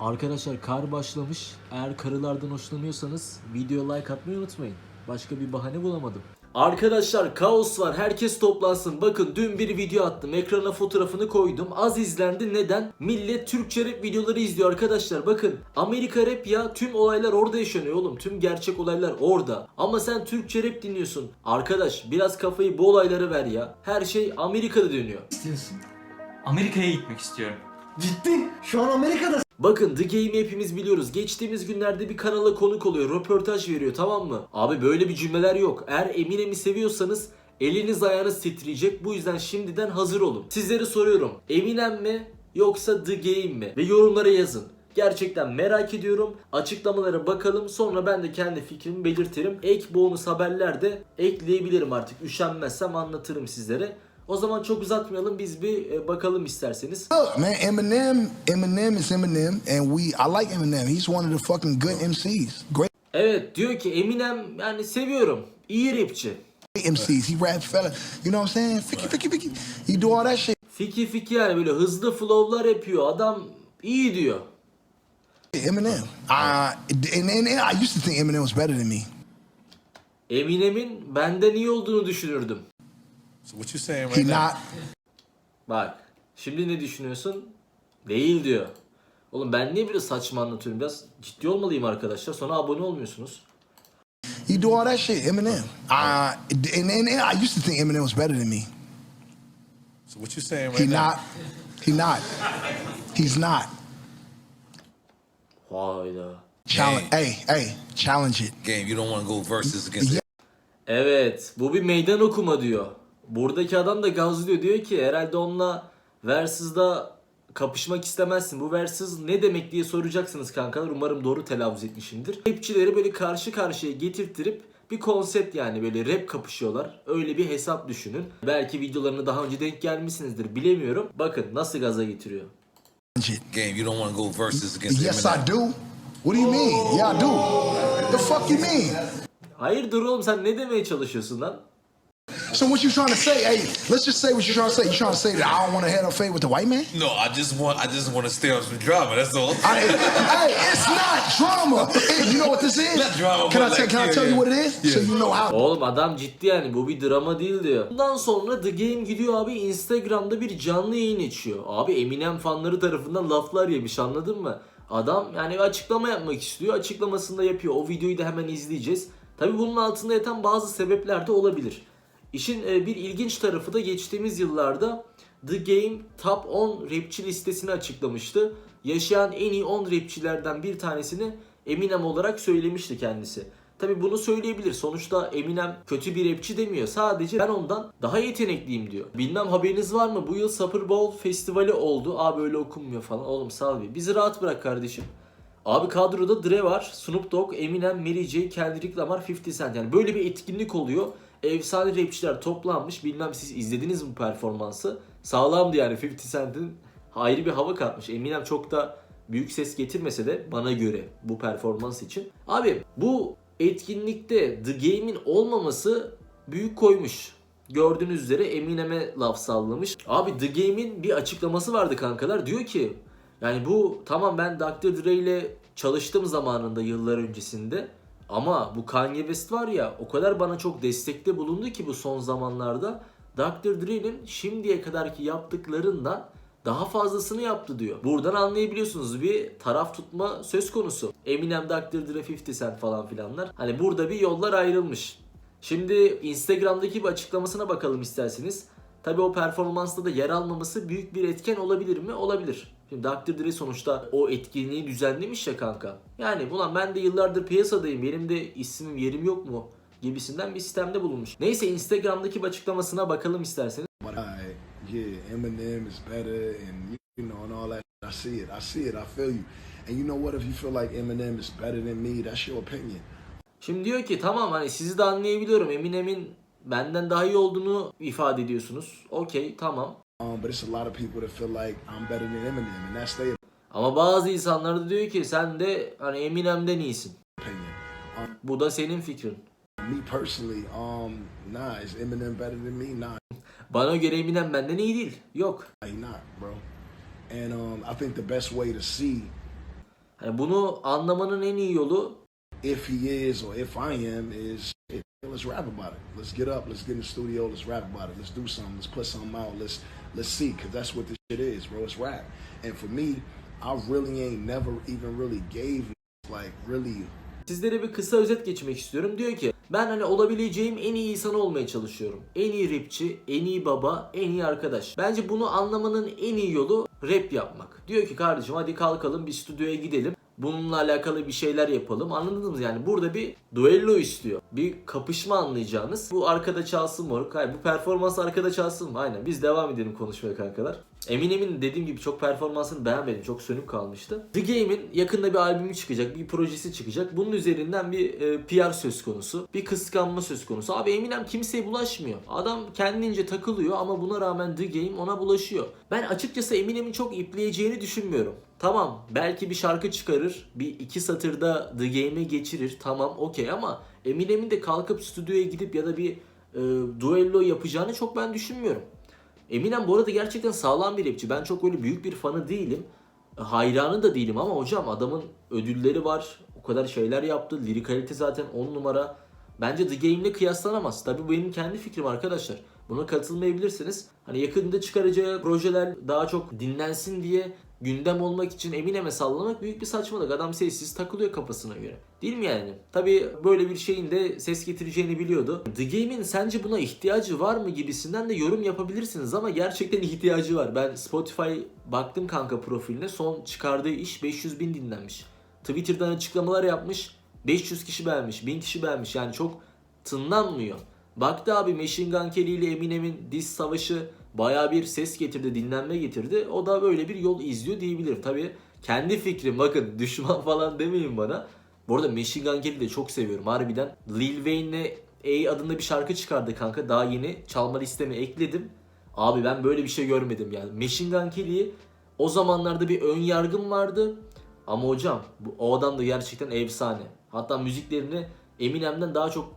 Arkadaşlar kar başlamış. Eğer karılardan hoşlanıyorsanız video like atmayı unutmayın. Başka bir bahane bulamadım. Arkadaşlar kaos var. Herkes toplansın. Bakın dün bir video attım. Ekrana fotoğrafını koydum. Az izlendi. Neden? Millet Türkçe rap videoları izliyor arkadaşlar. Bakın Amerika rap ya. Tüm olaylar orada yaşanıyor oğlum. Tüm gerçek olaylar orada. Ama sen Türkçe rap dinliyorsun. Arkadaş biraz kafayı bu olaylara ver ya. Her şey Amerika'da dönüyor. istiyorsun? Amerika'ya gitmek istiyorum. Ciddi. Şu an Amerika'da. Bakın The Game'i hepimiz biliyoruz. Geçtiğimiz günlerde bir kanala konuk oluyor. Röportaj veriyor tamam mı? Abi böyle bir cümleler yok. Eğer Eminem'i seviyorsanız eliniz ayağınız titreyecek. Bu yüzden şimdiden hazır olun. Sizlere soruyorum. Eminem mi yoksa The Game mi? Ve yorumlara yazın. Gerçekten merak ediyorum. Açıklamalara bakalım. Sonra ben de kendi fikrimi belirtirim. Ek bonus haberler de ekleyebilirim artık. Üşenmezsem anlatırım sizlere. O zaman çok uzatmayalım. Biz bir e, bakalım isterseniz. Look, man, Eminem, Eminem is Eminem, and we, I like Eminem. He's one of the fucking good MCs, great Evet diyor ki Eminem yani seviyorum. İyi rapçi. MCs. He rap fella, you know what I'm saying? Ficky, ficky, ficky. He do all that shit. Fiki fiki yani böyle hızlı flow'lar yapıyor. Adam iyi diyor. Eminem. Uh, and, and, and I used to think Eminem was better than me. Eminem'in benden iyi olduğunu düşünürdüm. So what you saying right He now? not. Bak şimdi ne düşünüyorsun? Değil diyor. Oğlum ben niye böyle saçma anlatıyorum? Biraz ciddi olmalıyım arkadaşlar. Sonra abone olmuyorsunuz. He do all that shit. Eminem. Uh, and, and, and I used to think Eminem was better than me. So what you saying He right now? not. He not. He's not. Hayda. Challenge. Hey, hey, challenge it. game. You don't want to go versus against Yeah. Evet bu bir meydan okuma diyor. Buradaki adam da gazlıyor diyor ki herhalde onunla Versus'da kapışmak istemezsin. Bu Versus ne demek diye soracaksınız kankalar. Umarım doğru telaffuz etmişimdir. Rapçileri böyle karşı karşıya getirttirip bir konsept yani böyle rap kapışıyorlar. Öyle bir hesap düşünün. Belki videolarına daha önce denk gelmişsinizdir bilemiyorum. Bakın nasıl gaza getiriyor. Game. You don't want to go versus against Yes, I do. What do you mean? Yeah, I do. The fuck you mean? Hayırdır oğlum sen ne demeye çalışıyorsun lan? So what you trying to say? Hey, let's just say what you're trying to say. You trying to say that I don't want to have no fade with the white man? No, I just want. I just want to stay on some drama. That's all. I, hey, it's not drama. You know what this is? Not drama, Can I like, can I yeah, tell you yeah. what it is? So you know how. Oğlum adam ciddi yani bu bir drama değil diyor. Bundan sonra The Game gidiyor abi Instagram'da bir canlı yayın açıyor. Abi Eminem fanları tarafından laflar yemiş anladın mı? Adam yani bir açıklama yapmak istiyor. Açıklamasını da yapıyor. O videoyu da hemen izleyeceğiz. Tabi bunun altında yatan bazı sebepler de olabilir. İşin e, bir ilginç tarafı da geçtiğimiz yıllarda The Game Top 10 rapçi listesini açıklamıştı. Yaşayan en iyi 10 rapçilerden bir tanesini Eminem olarak söylemişti kendisi. Tabi bunu söyleyebilir. Sonuçta Eminem kötü bir rapçi demiyor. Sadece ben ondan daha yetenekliyim diyor. Bilmem haberiniz var mı? Bu yıl Super Bowl festivali oldu. Abi öyle okunmuyor falan. Oğlum sal bir. Bizi rahat bırak kardeşim. Abi kadroda Dre var, Snoop Dogg, Eminem, Mary J, Kendrick Lamar, 50 Cent. Yani böyle bir etkinlik oluyor. Efsane rapçiler toplanmış. Bilmem siz izlediniz mi performansı? Sağlamdı yani 50 Cent'in ayrı bir hava katmış. Eminem çok da büyük ses getirmese de bana göre bu performans için. Abi bu etkinlikte The Game'in olmaması büyük koymuş. Gördüğünüz üzere Eminem'e laf sallamış. Abi The Game'in bir açıklaması vardı kankalar. Diyor ki yani bu tamam ben Dr. Dre ile çalıştım zamanında yıllar öncesinde. Ama bu Kanye West var ya o kadar bana çok destekte bulundu ki bu son zamanlarda. Dr. Dre'nin şimdiye kadarki yaptıklarından daha fazlasını yaptı diyor. Buradan anlayabiliyorsunuz bir taraf tutma söz konusu. Eminem, Dr. Dre, 50 Cent falan filanlar. Hani burada bir yollar ayrılmış. Şimdi Instagram'daki bir açıklamasına bakalım isterseniz. Tabii o performansta da yer almaması büyük bir etken olabilir mi? Olabilir. Şimdi Dr. Dre sonuçta o etkinliği düzenlemiş ya kanka. Yani ulan ben de yıllardır piyasadayım benim de ismim yerim yok mu? Gibisinden bir sistemde bulunmuş. Neyse Instagram'daki açıklamasına bakalım isterseniz. Yeah, Eminem is better, and you know, and all that. I see it. I see it. I feel you. And you know what? If you feel like Eminem is better than me, that's your opinion. Şimdi diyor ki tamam hani sizi de anlayabiliyorum. Eminem'in benden daha iyi olduğunu ifade ediyorsunuz. Okey tamam. Um, but it's a lot of people that feel like I'm better than Eminem, and that's their Ama bazı insanlar da diyor ki sen de hani Eminem'den iyisin. opinion. Bu da senin fikrin. Me personally, um, nah, is Eminem better than me? Nah, Bana göre Eminem benden iyi değil. Yok. he not, bro. And um, I think the best way to see Hani bunu anlamanın en iyi yolu if he is or if I am is hey, let's rap about it. Let's get up, let's get in the studio, let's rap about it. Let's do something, let's put something out, let's let's see, cause that's what this shit is, bro. It's rap. And for me, I really ain't never even really gave like really Sizlere bir kısa özet geçmek istiyorum. Diyor ki ben hani olabileceğim en iyi insan olmaya çalışıyorum. En iyi rapçi, en iyi baba, en iyi arkadaş. Bence bunu anlamanın en iyi yolu rap yapmak. Diyor ki kardeşim hadi kalkalım bir stüdyoya gidelim. Bununla alakalı bir şeyler yapalım. Anladınız mı? Yani burada bir duello istiyor. Bir kapışma anlayacağınız. Bu arkada çalsın moruk. Hayır bu performans arkada çalsın mı? Aynen. Biz devam edelim konuşmaya kankalar. Eminem'in dediğim gibi çok performansını beğenmedim. Çok sönük kalmıştı. The Game'in yakında bir albümü çıkacak. Bir projesi çıkacak. Bunun üzerinden bir e, PR söz konusu. Bir kıskanma söz konusu. Abi Eminem kimseye bulaşmıyor. Adam kendince takılıyor ama buna rağmen The Game ona bulaşıyor. Ben açıkçası Eminem'in çok ipleyeceğini düşünmüyorum. Tamam belki bir şarkı çıkarır. Bir iki satırda The Game'e geçirir. Tamam okey ama Eminem'in de kalkıp stüdyoya gidip ya da bir e, duello yapacağını çok ben düşünmüyorum. Eminem bu arada gerçekten sağlam bir rapçi. Ben çok öyle büyük bir fanı değilim. Hayranı da değilim ama hocam adamın ödülleri var. O kadar şeyler yaptı. Lirikalite zaten 10 numara. Bence The Game'le kıyaslanamaz. Tabii bu benim kendi fikrim arkadaşlar. Buna katılmayabilirsiniz. Hani yakında çıkaracağı projeler daha çok dinlensin diye gündem olmak için Eminem'e sallamak büyük bir saçmalık. Adam sessiz takılıyor kafasına göre. Değil mi yani? Tabii böyle bir şeyin de ses getireceğini biliyordu. The Game'in sence buna ihtiyacı var mı gibisinden de yorum yapabilirsiniz ama gerçekten ihtiyacı var. Ben Spotify baktım kanka profiline son çıkardığı iş 500 bin dinlenmiş. Twitter'dan açıklamalar yapmış 500 kişi beğenmiş 1000 kişi beğenmiş yani çok tınlanmıyor. Baktı abi Machine Gun Kelly ile Eminem'in diz savaşı baya bir ses getirdi, dinlenme getirdi. O da böyle bir yol izliyor diyebilirim. Tabii kendi fikrim bakın düşman falan demeyin bana. Bu arada Machine Gun Kelly'yi de çok seviyorum harbiden. Lil Wayne'le A adında bir şarkı çıkardı kanka. Daha yeni çalma listeme ekledim. Abi ben böyle bir şey görmedim yani. Machine Gun Kelly'yi o zamanlarda bir ön yargım vardı. Ama hocam bu, o adam da gerçekten efsane. Hatta müziklerini Eminem'den daha çok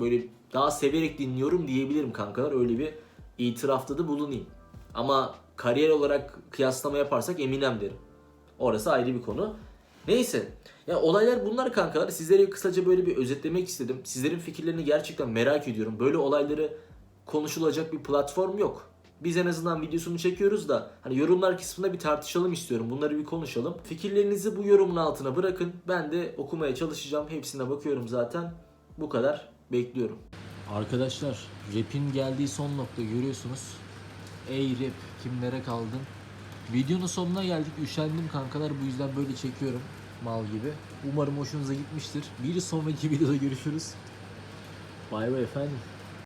böyle daha severek dinliyorum diyebilirim kankalar. Öyle bir itirafta da bulunayım. Ama kariyer olarak kıyaslama yaparsak Eminem derim. Orası ayrı bir konu. Neyse. Ya olaylar bunlar kankalar. Sizlere kısaca böyle bir özetlemek istedim. Sizlerin fikirlerini gerçekten merak ediyorum. Böyle olayları konuşulacak bir platform yok. Biz en azından videosunu çekiyoruz da hani yorumlar kısmında bir tartışalım istiyorum. Bunları bir konuşalım. Fikirlerinizi bu yorumun altına bırakın. Ben de okumaya çalışacağım. Hepsine bakıyorum zaten. Bu kadar. Bekliyorum. Arkadaşlar rap'in geldiği son nokta görüyorsunuz. Ey rap kimlere kaldın? Videonun sonuna geldik. Üşendim kankalar bu yüzden böyle çekiyorum. Mal gibi. Umarım hoşunuza gitmiştir. Bir sonraki videoda görüşürüz. Bay bay efendim.